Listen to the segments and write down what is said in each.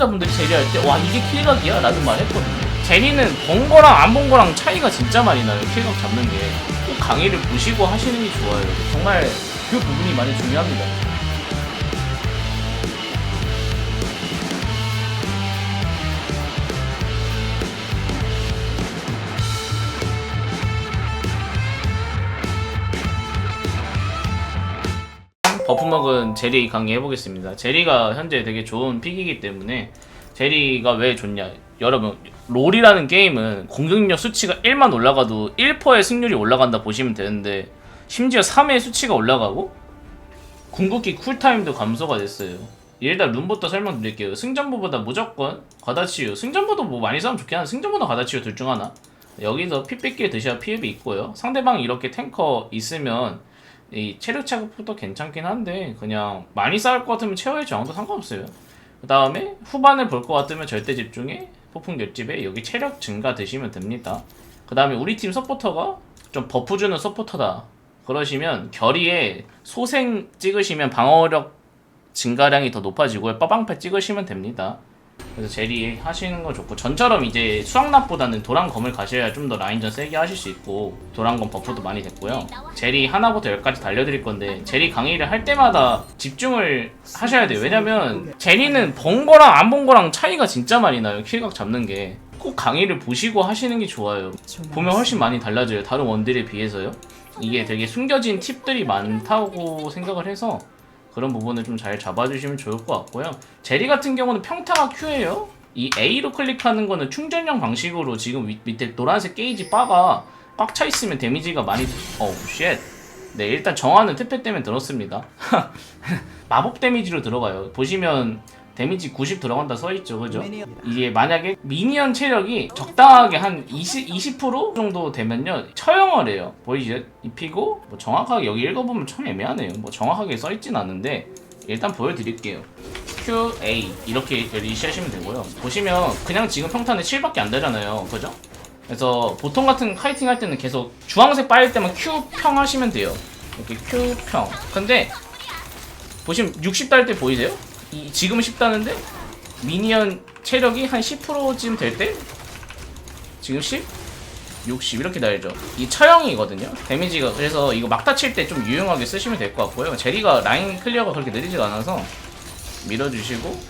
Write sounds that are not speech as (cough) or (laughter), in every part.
시청자분들이 제리 할 때 와 이게 킬각이야? 라는 말 했거든요. 제리는 본 거랑 안 본 거랑 차이가 진짜 많이 나요 킬각 잡는 게. 꼭 강의를 보시고 하시는 게 좋아요. 정말 그 부분이 많이 중요합니다 먹은 제리 강의 해보겠습니다. 제리가 현재 되게 좋은 픽이기 때문에 제리가 왜 좋냐? 여러분 롤이라는 게임은 공격력 수치가 1만 올라가도 1%의 승률이 올라간다 보시면 되는데 심지어 3의 수치가 올라가고 궁극기 쿨타임도 감소가 됐어요. 일단 룸부터 설명드릴게요. 승전보보다 무조건 가다치유. 승전보도 뭐 많이 싸우면 좋긴 한데 승전보다 가다치유 둘 중 하나. 여기서 피 뺏기에 드셔야 피해이 있고요. 상대방이 이렇게 탱커 있으면 이 체력 차급도 괜찮긴 한데 그냥 많이 싸울 것 같으면 체어의 저항도 상관없어요. 그 다음에 후반을 볼 것 같으면 절대 집중에 폭풍 결집에 여기 체력 증가 드시면 됩니다. 그 다음에 우리 팀 서포터가 좀 버프 주는 서포터다. 그러시면 결의에 소생 찍으시면 방어력 증가량이 더 높아지고요. 빠방패 찍으시면 됩니다. 그래서 제리 하시는 거 좋고 전처럼 이제 수학납보다는 도란검을 가셔야 좀 더 라인전 세게 하실 수 있고 도란검 버프도 많이 됐고요. 제리 하나부터 열까지 달려드릴 건데 제리 강의를 할 때마다 집중을 하셔야 돼요. 왜냐면 제리는 본 거랑 안 본 거랑 차이가 진짜 많이 나요 킬각 잡는 게. 꼭 강의를 보시고 하시는 게 좋아요. 보면 훨씬 많이 달라져요 다른 원딜에 비해서요. 이게 되게 숨겨진 팁들이 많다고 생각을 해서 그런 부분을 좀 잘 잡아주시면 좋을 것 같고요. 제리 같은 경우는 평타가 Q예요. 이 A로 클릭하는 거는 충전형 방식으로 지금 위- 밑에 노란색 게이지 바가 꽉 차 있으면 데미지가 많이 어우 쉣. 네 일단 정화는 특패 때문에 들었습니다. (laughs) 마법 데미지로 들어가요. 보시면 데미지 90 들어간다 써있죠, 그죠? 이게 만약에 미니언 체력이 적당하게 한 20, 20% 정도 되면요. 처형을 해요. 보이죠? 입히고 뭐 정확하게 여기 읽어보면 참 애매하네요. 뭐 정확하게 써있진 않는데 일단 보여드릴게요. QA 이렇게 리시하시면 되고요. 보시면 그냥 지금 평탄에 7밖에 안 되잖아요. 그죠? 그래서 보통 같은 카이팅 할 때는 계속 주황색 빠일 때만 Q평 하시면 돼요. 이렇게 Q평. 근데 보시면 60 달 때 보이세요? 이, 지금은 10다는데 미니언 체력이 한 10%쯤 될 때 지금 10? 60 이렇게 달죠. 이 처형이거든요. 데미지가 그래서 이거 막타 칠때 좀 유용하게 쓰시면 될 것 같고요. 제리가 라인 클리어가 그렇게 느리지가 않아서 밀어주시고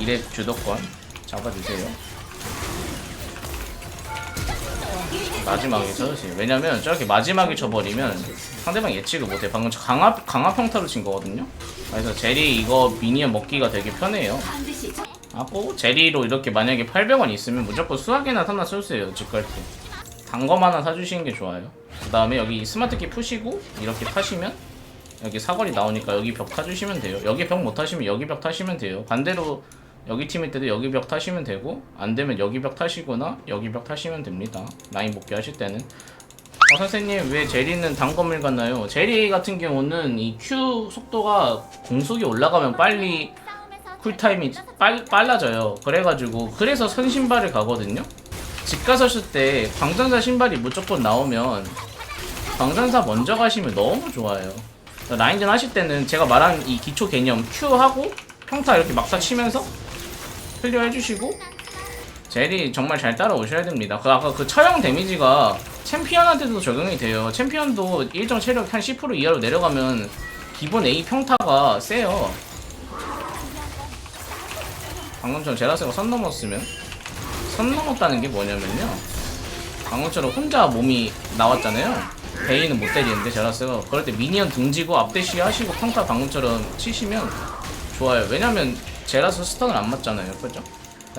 2렙 주도권 잡아주세요 마지막에 쳐주세요 왜냐면 저렇게 마지막에 쳐버리면 상대방 예측을 못해 방금 저 강화, 강화 평타로 친 거거든요 그래서 제리 이거 미니언 먹기가 되게 편해요 하고 제리로 이렇게 만약에 800원 있으면 무조건 수학이나 하나 써주세요 집갈 때. 단검 하나 사주시는 게 좋아요. 그 다음에 여기 스마트키 푸시고 이렇게 타시면 여기 사거리 나오니까 여기 벽 타주시면 돼요. 여기 벽 못 타시면 여기 벽 타시면 돼요. 반대로 여기 팀일 때도 여기 벽 타시면 되고 안 되면 여기 벽 타시거나 여기 벽 타시면 됩니다. 라인 복귀 하실 때는. 어, 선생님 왜 제리는 단검을 갔나요? 제리 같은 경우는 이 Q 속도가 공속이 올라가면 빨리 쿨타임이 빨, 빨라져요. 그래가지고 그래서 선 신발을 가거든요. 집쓸때 광전사 신발이 무조건 나오면 광전사 먼저 가시면 너무 좋아요. 라인전 하실 때는 제가 말한 이 기초 개념 Q 하고 평타 이렇게 막사 치면서 클리어 해주시고 젤이 정말 잘 따라오셔야 됩니다. 그 아까 그 처형 데미지가 챔피언한테도 적용이 돼요. 챔피언도 일정 체력 한 10% 이하로 내려가면 기본 A 평타가 세요. 방금처럼 제라스가 선 넘었으면 선 넘었다는 게 뭐냐면요 방금처럼 혼자 몸이 나왔잖아요 베이는 못 때리는데 제라스가 그럴 때 미니언 등지고 앞대시 하시고 평타 방금처럼 치시면 좋아요 왜냐면 제라스 스턴을 안 맞잖아요 그죠?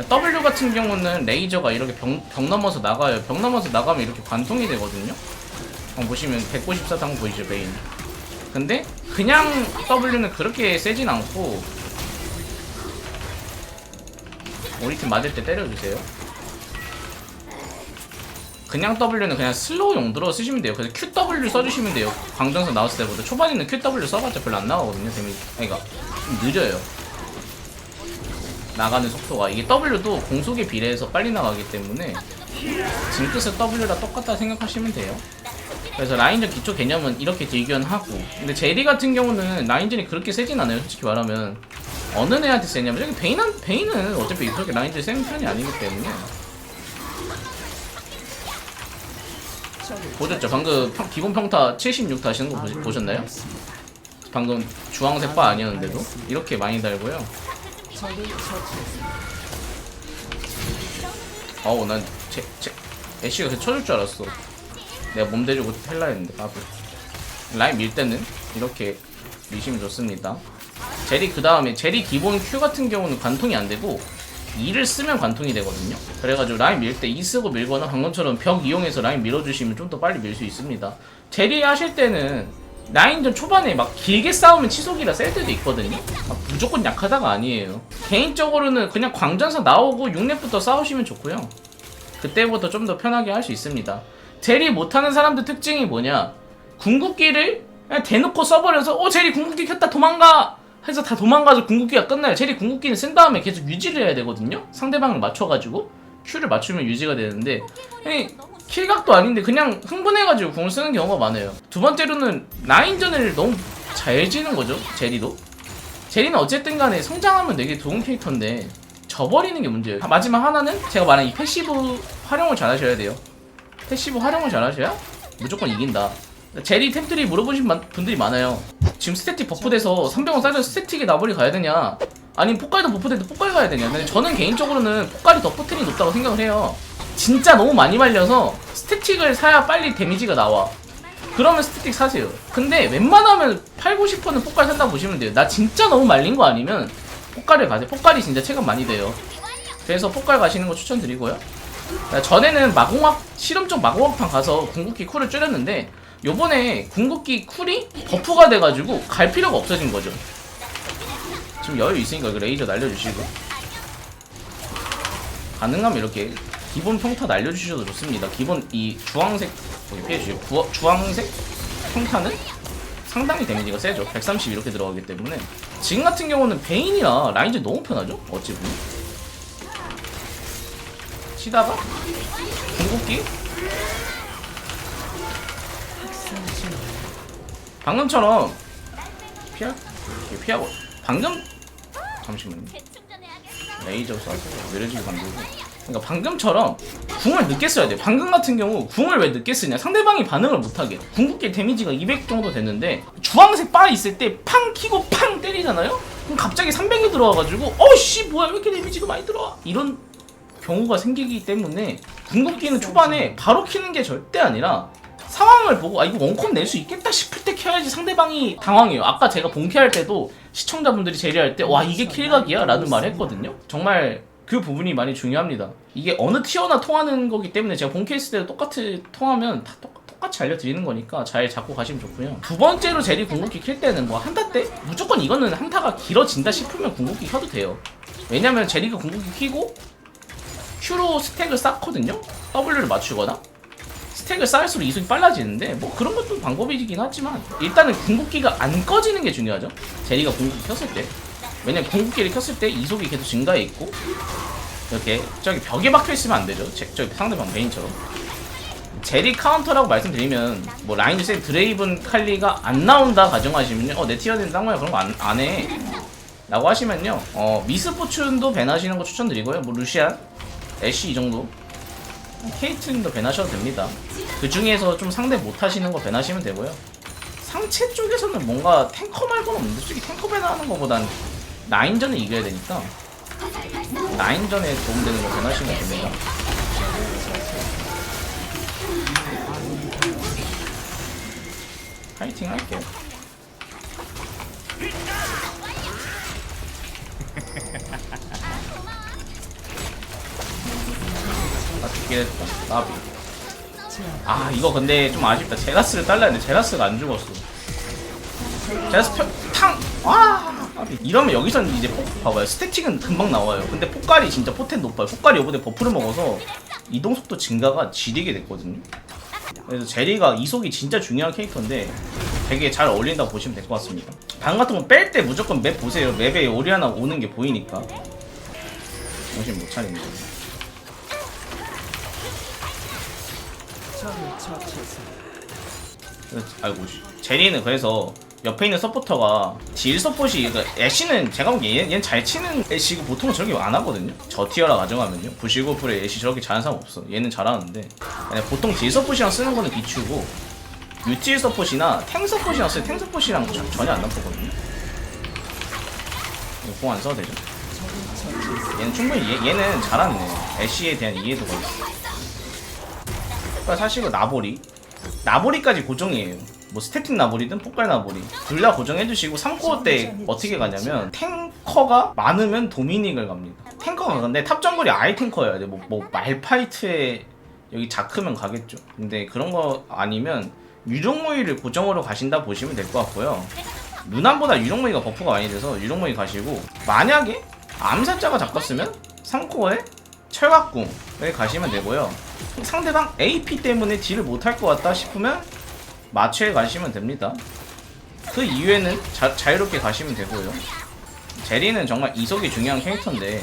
W 같은 경우는 레이저가 이렇게 벽, 벽 넘어서 나가요 벽 넘어서 나가면 이렇게 관통이 되거든요 한번 보시면 194당 보이죠 베인 근데 그냥 W는 그렇게 세진 않고 우리 팀 맞을 때 때려주세요. 그냥 W는 그냥 슬로우 용도로 쓰시면 돼요. 그래서 QW 써주시면 돼요. 광전선 나왔을 때보다 초반에는 QW 써봤자 별로 안 나가거든요. 데미지. 그러니까 좀 늦어요. 나가는 속도가 이게 W도 공속에 비례해서 빨리 나가기 때문에 징크스 W랑 똑같다 생각하시면 돼요. 그래서 라인전 기초 개념은 이렇게 딜견하고 근데 제리 같은 경우는 라인전이 그렇게 세진 않아요. 솔직히 말하면 어느 애한테 세냐면 저기 베인한 베인은 어차피 그렇게 라인들 센 편이 아니기 때문에 보셨죠? 방금 평- 기본 평타 76 다시는 거 보셨나요? 방금 주황색 바 아니었는데도 이렇게 많이 달고요. 어우 난 제 제, 애쉬가 그 쳐줄 줄 알았어. 내가 몸 대주고 텔라 했는데 아 라인 밀 때는 이렇게 미시면 좋습니다. 제리 그 다음에 제리 기본 Q 같은 경우는 관통이 안 되고 2를 쓰면 관통이 되거든요. 그래가지고 라인 밀 때 2 쓰고 밀거나 방금처럼 벽 이용해서 라인 밀어주시면 좀 더 빨리 밀 수 있습니다. 제리 하실 때는 라인전 초반에 막 길게 싸우면 치속이라 셀 때도 있거든요. 아, 무조건 약하다가 아니에요. 개인적으로는 그냥 광전사 나오고 6렙부터 싸우시면 좋고요. 그때부터 좀 더 편하게 할 수 있습니다. 제리 못하는 사람들 특징이 뭐냐? 궁극기를 그냥 대놓고 써버려서 어 제리 궁극기 켰다 도망가 해서 다 도망가서 궁극기가 끝나요. 제리 궁극기는 쓴 다음에 계속 유지를 해야 되거든요. 상대방을 맞춰가지고 Q를 맞추면 유지가 되는데 아니, 킬각도 아닌데 그냥 흥분해가지고 궁을 쓰는 경우가 많아요. 두 번째로는 라인전을 너무 잘 지는 거죠. 제리도. 제리는 어쨌든 간에 성장하면 되게 좋은 캐릭터인데 져버리는 게 문제예요. 아, 마지막 하나는 제가 말한 이 패시브 활용을 잘 하셔야 돼요. 패시브 활용을 잘 하셔야 무조건 이긴다. 제리 템들이 물어보신 마- 분들이 많아요. 지금 스태틱 버프돼서 300원 싸져서 스태틱에 나버리 가야 되냐? 아니면 폭갈도 버프돼도 폭갈 가야 되냐? 근데 저는 개인적으로는 폭갈이 더 포텐이 높다고 생각을 해요. 진짜 너무 많이 말려서 스태틱을 사야 빨리 데미지가 나와. 그러면 스태틱 사세요. 근데 웬만하면 8, 90%는 폭갈 산다고 보시면 돼요. 나 진짜 너무 말린 거 아니면 폭갈을 가세요. 폭갈이 진짜 체감 많이 돼요. 그래서 폭갈 가시는 거 추천드리고요. 나 전에는 마공학 실험적 마공학판 가서 궁극기 쿨을 줄였는데 요번에 궁극기 쿨이 버프가 돼가지고 갈 필요가 없어진 거죠. 지금 여유 있으니까 그 레이저 날려주시고 가능하면 이렇게 기본 평타 날려주셔도 좋습니다. 기본 이 주황색 저기 피해주시고 부, 주황색 평타는 상당히 데미지가 세죠. 130 이렇게 들어가기 때문에 지금 같은 경우는 베인이나 라인전 너무 편하죠. 어찌 보면 치다가 궁극기 방금처럼 피하 피하고 방금 잠시만요. 레이저 쏴서 느려지게 만들고 그러니까 방금처럼 궁을 늦게 써야 돼 방금 같은 경우 궁을 왜 늦게 쓰냐 상대방이 반응을 못하게 궁극기 데미지가 200 정도 됐는데 주황색 바 있을 때 팡 키고 팡 때리잖아요 그럼 갑자기 300이 들어와가지고 어씨 뭐야 왜 이렇게 데미지가 많이 들어와 이런 경우가 생기기 때문에 궁극기는 초반에 바로 키는 게 절대 아니라 상황을 보고 아 이거 원컵 낼 수 있겠다 싶을 때 켜야지 상대방이 당황해요. 아까 제가 본캐할 때도 시청자분들이 제리할 때 와 이게 킬각이야? 라는 말을 했거든요. 정말 그 부분이 많이 중요합니다. 이게 어느 티어나 통하는 거기 때문에 제가 본캐 했을 때도 똑같이 통하면 다 똑, 똑같이 알려드리는 거니까 잘 잡고 가시면 좋고요. 두 번째로 제리 궁극기 킬 때는 뭐 한타 때 무조건 이거는 한타가 길어진다 싶으면 궁극기 켜도 돼요. 왜냐면 제리가 궁극기 키고 Q로 스택을 쌓거든요? W를 맞추거나 스택을 쌓을수록 이속이 빨라지는데 뭐 그런 것도 방법이긴 하지만 일단은 궁극기가 안 꺼지는 게 중요하죠 제리가 궁극기 켰을 때 왜냐면 궁극기를 켰을 때 이속이 계속 증가해 있고 이렇게 저기 벽에 박혀 있으면 안 되죠. 제, 저기 상대방 메인처럼. 제리 카운터라고 말씀드리면 뭐 라인즈 세 드레이븐 칼리가 안 나온다 가정하시면요. 어내 티어는 딴 거야. 그런 거 안 안 해. 라고 하시면요. 어 미스포춘도 밴하시는 거 추천드리고요. 뭐 루시안 애쉬 이 정도. 케이트님도 밴하셔도 됩니다. 그 중에서 좀 상대 못 하시는 거 밴하시면 되고요. 상체 쪽에서는 뭔가 탱커 말고는 없는데 솔직히 탱커 밴하는 거보단 라인전을 이겨야 되니까 라인전에 도움되는 거 밴하시면 됩니다. 파이팅 할게요. (laughs) 아, 죽게 됐다. 나비. 아, 이거 근데 좀 아쉽다. 제라스를 딸라 했는데 제라스가 안 죽었어. 제라스 펴, 탕! 와! 이러면 여기서는 이제 폭, 봐봐요. 스태틱은 금방 나와요. 근데 폭갈이 진짜 포텐 높아요. 폭갈이 요번에 버프를 먹어서 이동속도 증가가 지리게 됐거든요. 그래서 제리가 이속이 진짜 중요한 캐릭터인데 되게 잘 어울린다고 보시면 될 것 같습니다. 방 같은 거 뺄 때 무조건 맵 보세요. 맵에 오리아나 오는 게 보이니까. 정신 못 차립니다. 그래서- 아이고 씨. 제리는 그래서 옆에 있는 서포터가 딜 서폿이 그러니까 애쉬는 제가 보기엔 얘- 얘는 잘 치는 애쉬고 보통은 저렇게 안 하거든요. 저 티어라 가정하면요. 부실고프의 애쉬 저렇게 잘하는 사람 없어. 얘는 잘하는데. 보통 딜 서폿이랑 쓰는 거는 비추고 유틸 서폿이나 탱 서폿이랑 쓰는 탱 서폿이랑 전- 전혀 안 나쁘거든요. 이거 공안 써도 되죠. 얘는 충분히 얘, 얘는 잘하는 애 애쉬에 대한 이해도가 있어. 그러니까 사실은 나보리 나보리까지 고정이에요. 뭐 스태틱 나보리든 폭발 나보리 둘 다 고정해주시고 3코어 때 어떻게 가냐면 탱커가 많으면 도미닉을 갑니다. 탱커가 근데 탑 정글이 아예 탱커여야 돼. 뭐, 뭐 말파이트에 여기 자크면 가겠죠. 근데 그런 거 아니면 유령모이를 고정으로 가신다 보시면 될 것 같고요. 루난보다 유령모이가 버프가 많이 돼서 유령모이 가시고 만약에 암살자가 잡혔으면 3코어에 철갑궁을 가시면 되고요. 상대방 AP 때문에 딜을 못할 것 같다 싶으면 마취에 가시면 됩니다. 그 이후에는 자, 자유롭게 가시면 되고요. 제리는 정말 이속이 중요한 캐릭터인데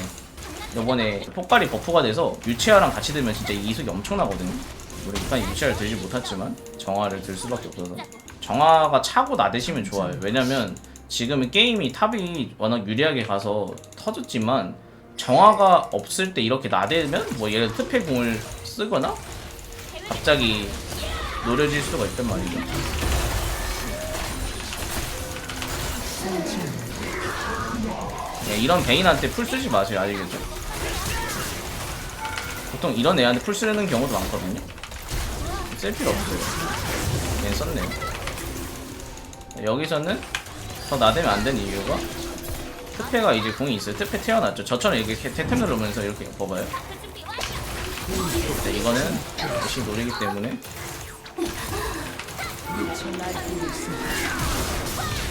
이번에 폭발이 버프가 돼서 유치아랑 같이 들면 진짜 이속이 엄청나거든요. 우리 일단 유치아를 들지 못했지만 정화를 들 수밖에 없어서 정화가 차고 나대시면 좋아요. 왜냐면 지금은 게임이 탑이 워낙 유리하게 가서 터졌지만 정화가 없을 때 이렇게 나대면 뭐 예를 들어 특패공을 쓰거나 갑자기 노려질 수가 있단 말이죠. 네, 이런 베인한테 풀 쓰지 마세요, 아시겠죠? 보통 이런 애한테 풀 쓰는 경우도 많거든요. 쓸 필요 없어요. 얘는 썼네요. 네, 여기서는 더 나대면 안 되는 이유가 특패가 이제 공이 있어요. 특패 태어났죠. 저처럼 이렇게 태템 누르면서 이렇게 봐봐요. 네, 이거는 열심히 노리기 때문에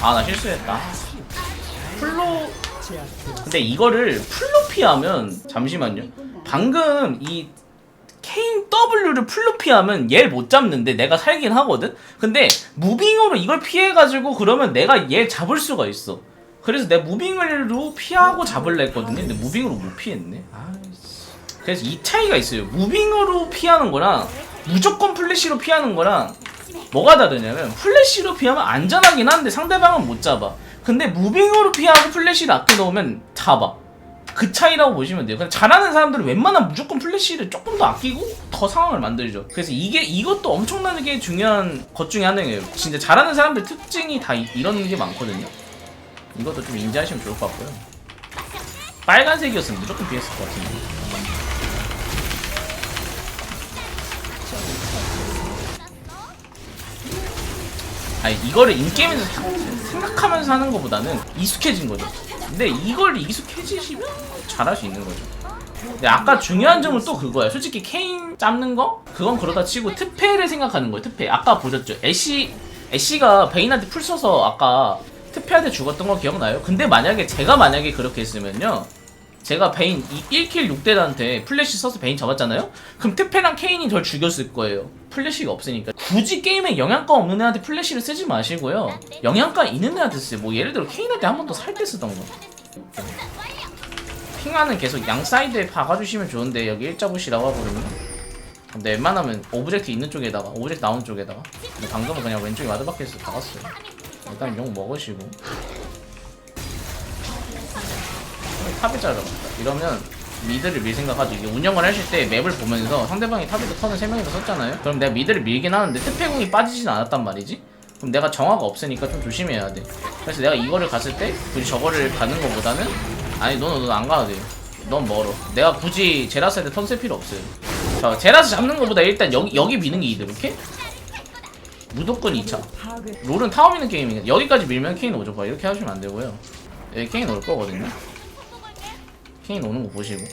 아 나 실수했다. 플로 근데 이거를 풀로 피하면 잠시만요. 방금 이 케인 W를 풀로 피하면 얘를 못 잡는데 내가 살긴 하거든? 근데 무빙으로 이걸 피해가지고 그러면 내가 얘 잡을 수가 있어. 그래서 내가 무빙으로 피하고 잡을라 했거든요. 근데 무빙으로 못 피했네. 아이씨. 그래서 이 차이가 있어요. 무빙으로 피하는 거랑 무조건 플래시로 피하는 거랑 뭐가 다르냐면 플래시로 피하면 안전하긴 한데 상대방은 못 잡아. 근데 무빙으로 피하고 플래시를 아껴 놓으면 잡아. 그 차이라고 보시면 돼요. 그냥 잘하는 사람들은 웬만하면 무조건 플래시를 조금 더 아끼고 더 상황을 만들죠. 그래서 이게 이것도 엄청나게 중요한 것 중에 하나예요. 진짜 잘하는 사람들 특징이 다 이, 이런 게 많거든요. 이것도 좀 인지하시면 좋을 것 같고요. 빨간색이었으면 무조건 피했을 것 같은데. 아니 이거를 인게임에서 사- 생각하면서 하는 것보다는 익숙해진 거죠. 근데 이걸 익숙해지시면 잘할 수 있는 거죠. 근데 아까 중요한 점은 또 그거야. 솔직히 케인 잡는 거 그건 그러다 치고 특패를 생각하는 거예요. 특패. 아까 보셨죠? 애쉬 애쉬가 베인한테 풀 써서 아까 특패한테 죽었던 거 기억나요? 근데 만약에 제가 만약에 그렇게 했으면요. 제가 베인 1킬 6대한테 플래시 써서 베인 잡았잖아요? 그럼 특패랑 케인이 절 죽였을 거예요. 플래시가 없으니까. 굳이 게임에 영양가 없는 애한테 플래시를 쓰지 마시고요. 영양가 있는 애한테 쓰세요. 뭐 예를 들어 케인한테 한 번 더 살 때 쓰던 거. 핑하는 계속 양 사이드에 박아주시면 좋은데 여기 일자부시라고 하거든요. 근데 웬만하면 오브젝트 있는 쪽에다가 오브젝트 나오는 쪽에다가 근데 방금은 그냥 왼쪽에 와드박해서 박았어요. 일단 용 먹으시고 탑이 잘라봤다. 이러면 미드를 밀 생각하죠. 이게 운영을 하실 때 맵을 보면서 상대방이 탑에서 턴을 3명이서 썼잖아요? 그럼 내가 미드를 밀긴 하는데 특패공이 빠지진 않았단 말이지? 그럼 내가 정화가 없으니까 좀 조심해야 돼. 그래서 내가 이거를 갔을 때 굳이 저거를 가는 것보다는 아니 너는 넌안 가도 돼. 넌 멀어. 내가 굳이 제라스한테 턴 쓸 필요 없어요. 자, 제라스 잡는 것보다 일단 여기 여기 미는 게 이득, 이렇게? 무조건 2차. 롤은 타워 미는 게임이니까 여기까지 밀면 케인 오죠. 봐. 이렇게 하시면 안 되고요. 여기 케인 올 거거든요. 케인 오는 거 보시고.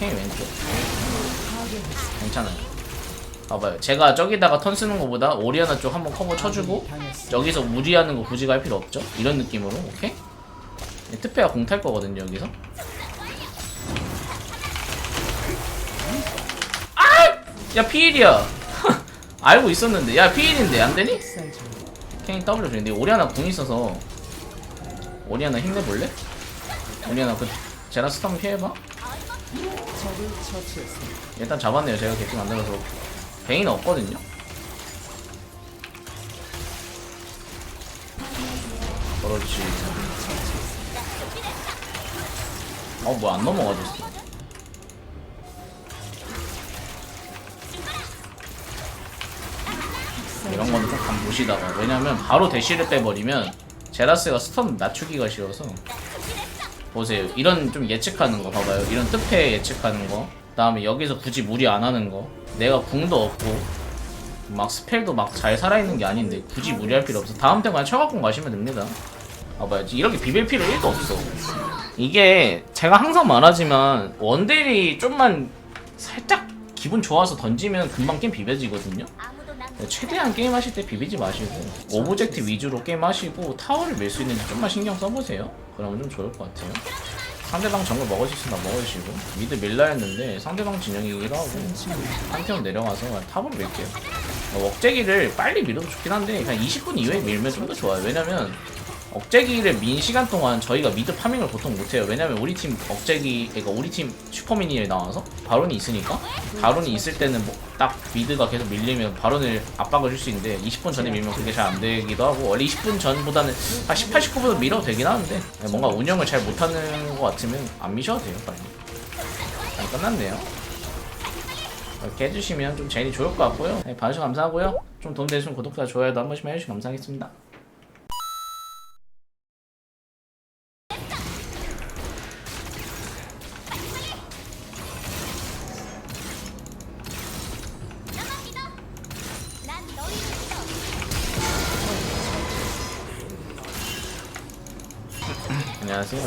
케인 왼쪽. 괜찮아요. 봐봐요. 제가 저기다가 턴 쓰는 거보다 오리아나 쪽 한번 커버 쳐주고 여기서 무리하는 거 굳이 갈 필요 없죠? 이런 느낌으로. 오케이? 네, 특패가 공 탈 거거든요 여기서. 아! 야 피일이야. (laughs) 알고 있었는데. 야 피일인데 안되니? 케인 W 중인데. 오리아나 궁 있어서 오니아나 힘내볼래? 오니아나 그 제라스탄 피해봐. 일단 잡았네요. 제가 개피 만들어서. 베인 없거든요? 그렇지. 어 뭐야 안 넘어가졌어. 이런 거는 꼭 감보시다가. 왜냐면 바로 대시를 빼버리면 제라스가 스턴 낮추기가 싫어서. 보세요. 이런 좀 예측하는 거 봐봐요. 이런 뜻패 예측하는 거. 그다음에 여기서 굳이 무리 안 하는 거. 내가 궁도 없고 막 스펠도 막 잘 살아있는 게 아닌데 굳이 무리할 필요 없어. 다음 때 그냥 쳐갖고 가시면 됩니다. 봐봐야지. 이렇게 비빌 필요 1도 없어. 이게 제가 항상 말하지만 원딜이 좀만 살짝 기분 좋아서 던지면 금방 게임 비벼지거든요. 최대한 게임 하실 때 비비지 마시고 오브젝트 위주로 게임 하시고 타워를 밀 수 있는지 좀만 신경 써보세요. 그러면 좀 좋을 것 같아요. 상대방 정글 먹어줄 수 있으면 먹어주시고 미드 밀라 했는데 상대방 진영이기도 하고 한태원 내려가서 탑으로 밀게요. 억제기를 빨리 밀어도 좋긴 한데 그냥 20분 이후에 밀면 좀 더 좋아요. 왜냐면 억제기를 민 시간 동안 저희가 미드 파밍을 보통 못해요. 왜냐면 우리 팀 억제기, 그러니까 우리 팀 슈퍼미니에 나와서 바론이 있으니까 바론이 있을 때는 뭐 딱 미드가 계속 밀리면 바론을 압박을 줄 수 있는데 20분 전에 밀면 그게 잘 안 되기도 하고 원래 20분 전보다는 한 18, 19분 밀어도 되긴 하는데 뭔가 운영을 잘 못하는 것 같으면 안 미셔도 돼요 빨리. 잘 끝났네요. 이렇게 해주시면 좀 제일 좋을 것 같고요. 네, 봐주셔서 감사하고요. 좀 도움 되시면 구독과 좋아요도 한 번씩만 해주시면 감사하겠습니다. 안녕하세요.